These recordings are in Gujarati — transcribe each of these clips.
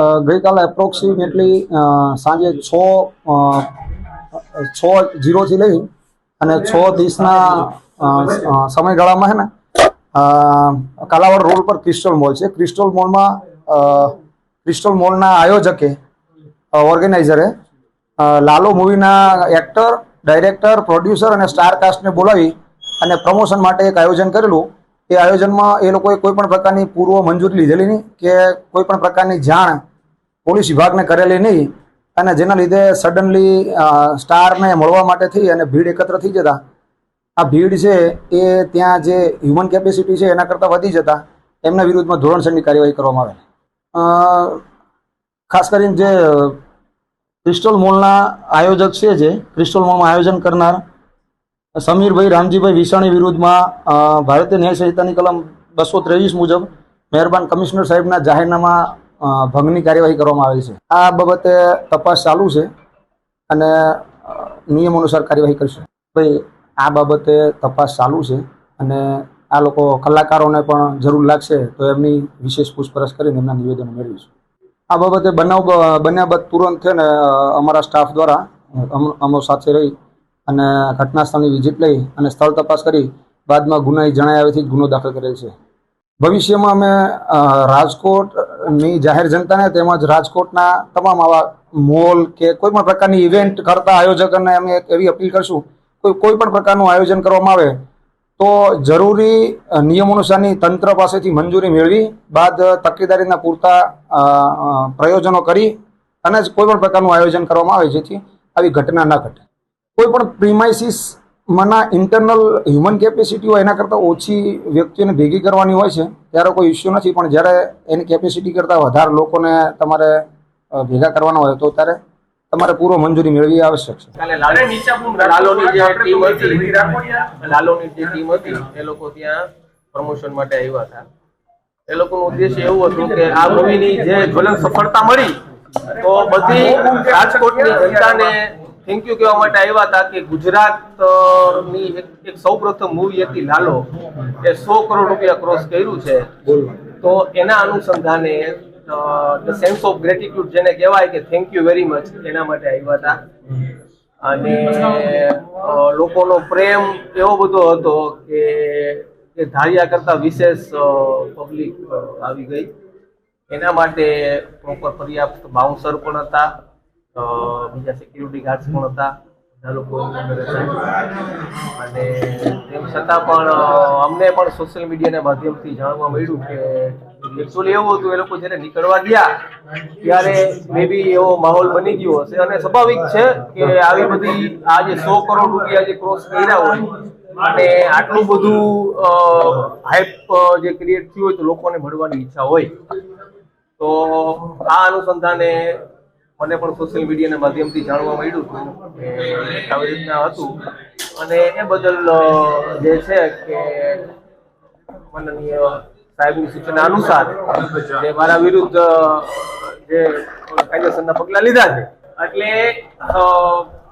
ગઈકાલે એપ્રોક્સિમેટલી સાંજે છ છ જીરોથી લઈ અને છ ત્રીસના સમયગાળામાં છે ને કાલાવડ રોડ પર ક્રિસ્ટલ મોલ છે. ક્રિસ્ટલ મોલમાં ક્રિસ્ટલ મોલના આયોજકે ઓર્ગેનાઇઝરે લાલો મૂવીના એક્ટર ડાયરેક્ટર પ્રોડ્યુસર અને સ્ટાર કાસ્ટને બોલાવી અને પ્રમોશન માટે એક આયોજન કરેલું. એ આયોજનમાં એ લોકોએ કોઈ પણ પ્રકારની પૂર્વ મંજૂરી લીધેલી નહીં કે કોઈ પણ પ્રકારની જાણ પોલીસ વિભાગને કરેલી નહીં અને જેના લીધે સડનલી સ્ટારને મળવા માટે થઈ અને ભીડ એકત્ર થઈ જતા. આ ભીડ છે એ ત્યાં જે હ્યુમન કેપેસિટી છે એના કરતાં વધી જતા. એમના વિરુદ્ધમાં ધોરણસરની કાર્યવાહી કરવામાં આવે. ખાસ કરીને જે ક્રિસ્ટલ મોલના આયોજક છે જે ક્રિસ્ટલ મોલમાં આયોજન કરનાર સમીરભાઈ રામજીભાઈ વિસાણી વિરુદ્ધમાં ભારતીય ન્યાય સંહિતાની કલમ બસો ત્રેવીસ મુજબ મહેરબાન કમિશનર સાહેબના જાહેરનામા ભંગની કાર્યવાહી કરવામાં આવેલ છે. આ બાબતે તપાસ ચાલુ છે અને નિયમ અનુસાર કાર્યવાહી કરશે. ભાઈ, આ બાબતે તપાસ ચાલુ છે અને આ લોકો કલાકારોને પણ જરૂર લાગશે તો એમની વિશેષ પૂછપરછ કરીને એમના નિવેદનો મેળવીશું. આ બાબતે બનાવ, બન્યા બાદ તુરંત છે ને અમારા સ્ટાફ દ્વારા અમ- અમો સાથે રહી અને ઘટના સ્થળની વિઝિટ લઈ અને સ્થળ તપાસ કરી બાદમાં ગુનાઈ જણાવ્યાથી જ ગુનો દાખલ કરેલ છે. ભવિષ્યમાં અમે રાજકોટની જાહેર જનતાને તેમજ રાજકોટના તમામ આવા મોલ કે કોઈ પણ પ્રકારની ઇવેન્ટ કરતા આયોજકોને અમે એક એવી અપીલ કરશું, કોઈ કોઈ પણ પ્રકારનું આયોજન કરવામાં આવે, તો જરૂરી નિયમો અનુસારની તંત્ર પાસેથી મંજૂરી મેળવી, બાદ તકેદારીના પૂરતા પ્રયોજનો કરી, અને જ કોઈ પણ પ્રકારનું આયોજન કરવામાં આવે જેથી આવી ઘટના ન ઘટે. કોઈ પણ પ્રિમાઇસીસ મના ઇન્ટરનલ હ્યુમન કેપેસિટી હોય એના કરતાં ઓછી વ્યક્તિઓને ભેગી કરવાની હોય છે ત્યારે કોઈ ઇસ્યુ નથી. પણ જ્યારે એની કેપેસિટી કરતાં વધારે લોકોને તમારે ભેગા કરવાના હોય તો ત્યારે તમારે પૂરો મંજૂરી મેળવી આવશ્યક છે. લાલો લાલોની જે ટીમ હતી લાલોની જે ટીમ હતી એ લોકો ત્યાં પ્રમોશન માટે આવ્યા હતા. એ લોકોનો ઉદ્દેશ્ય એવું હતું કે આ મૂવીની જે જ્વલન સફળતા મળી તો બધી રાજકોટની જનતાને થેન્ક યુ કહેવા માટે આવ્યા હતા કે ગુજરાતની એક સૌપ્રથમ મૂવી હતી લાલો. એ સો કરોડ રૂપિયા ક્રોસ કર્યું છે. તો એના અનુસંધાને ધ સેન્સ ઓફ ગ્રેટિટ્યુડ જેને કહેવાય કે થેન્ક યુ વેરી મચ એના માટે આવ્યા હતા. અને લોકોનો પ્રેમ એવો બધો હતો કે કે ધાર્યા કરતા વિશેષ પબ્લિક આવી ગઈ. એના માટે પ્રોપર પર્યાપ્ત બાઉન્સર પણ હતા. બીજા સિક્યુરિટી ગાર્ડ્સ પણ હતા. બધા લોકો અને તેમ છતાં પણ અમને પણ સોશિયલ મીડિયાના માધ્યમથી જાણવા મળ્યું કે એકચ્યુઅલી એવું હતું, એ લોકો જ્યારે નીકળવા ગયા, ત્યારે મે બી એવો માહોલ બની ગયો હશે. અને સ્વાભાવિક છે કે આવી બધી આ જે સો કરોડ રૂપિયા જે ક્રોસ કર્યા હોય, અને આટલું બધું હાઈપ જે ક્રિએટ થયું હોય તો લોકોને મળવાની ઈચ્છા હોય. તો આ અનુસંધાને મને પણ સોશિયલ મીડિયાના માધ્યમથી જાણવા મળ્યું હતું કે આવી રીતના હતું. અને એ બદલ જે છે કે માનનીય સાહેબની સૂચના અનુસાર જે મારા વિરુદ્ધ જે કાયદેસરના પગલાં લીધા છે. એટલે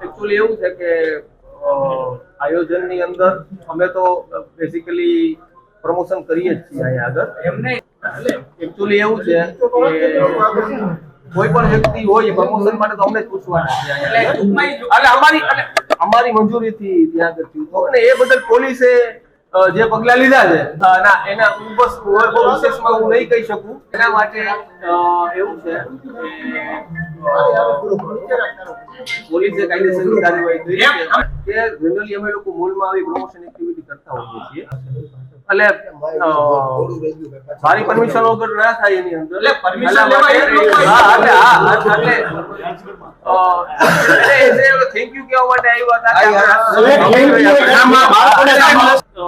એકચ્યુઅલી એવું છે કે આયોજનની અંદર અમે તો બેઝિકલી પ્રમોશન કરીએ જ છીએ અહીંયા આગળ. એમને એકચ્યુઅલી એવું છે કે કોઈ પણ વ્યક્તિ હોય પ્રમોશન માટે તો અમને જ પૂછવાના છે. એટલે અમારી અમારી મંજૂરીથી ત્યાં કરતી તો. અને એ બદલ પોલીસે જે પગલા લીધા છે ના એના હું બસ વિશેષમાં હું નહીં કહી શકું. એના માટે એવું છે પોલીસે કાયદેસરની કાર્યવાહી કરી કે જનરલી અમે લોકો મોલમાં આવી પ્રમોશન એક્ટિવિટી કરતા હોઈએ છીએ. એટલે મારી પરમિશન વગર ના થાય એની અંદર. એટલે પરમિશન હા એટલે હા એટલે અ, થેન્ક યુ કેવા માટે આવ્યા હતા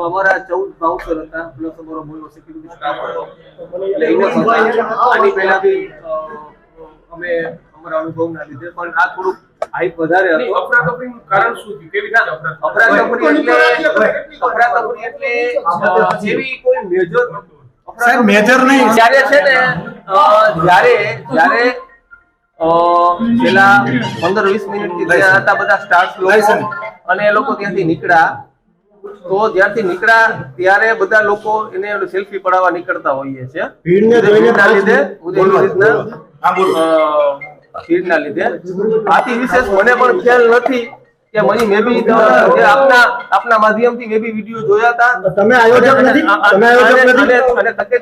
અમારા ચૌદ બાઉન્સર હતા પ્લસ અમારો મોલનો સિક્યુરિટી સ્ટાફ હતો. એટલે આની પહેલાથી અમે અમારા અનુભવના લીધે પણ આ થોડુંક હાઈપ વધારે હતો. અફરાતફરીનું કારણ શું થયું? કેવી રીતે અફરાતફરી? એટલે એટલે જેવી કોઈ મેજર સાહેબ, મેજર નહીં. જ્યારે છે ને જ્યારે જ્યારે પેલા પંદર વીસ મિનિટથી ત્યાં હતા બધા સ્ટાર્સ લોકો અને એ લોકો ત્યાંથી નીકળ્યા તો જ્યાંથી નીકળ્યા ત્યારે બધા લોકો એને સેલ્ફી પડાવવા નીકળતા હોઈએ છે ભીડને જોઈને ના લીધે રીતના ભીડના લીધે. આથી વિશેષ મને પણ ખ્યાલ નથી કે મને મે બી આપના આપના માધ્યમથી મે બી વીડિયો જોયા હતા. તમે આયોજક નથી? તમે આયોજક નથી? અને- તકે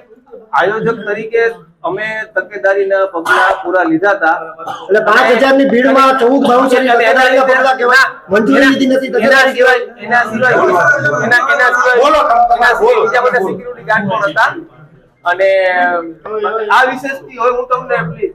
આયોજક તરીકે અમે તકેદારીના પગલા પૂરા લીધા હતા. એટલે પાંચ હજારની ભીડમાં ચૌદમાં ચૌદ એના છે મંજૂરી લીધી નથી એના સિવાય એના સિવાય એના સિવાય બીજા બધા સિક્યુરિટી ગાર્ડ પણ હતા. અને આ વિશેષથી હવે હું તમને પ્લીઝ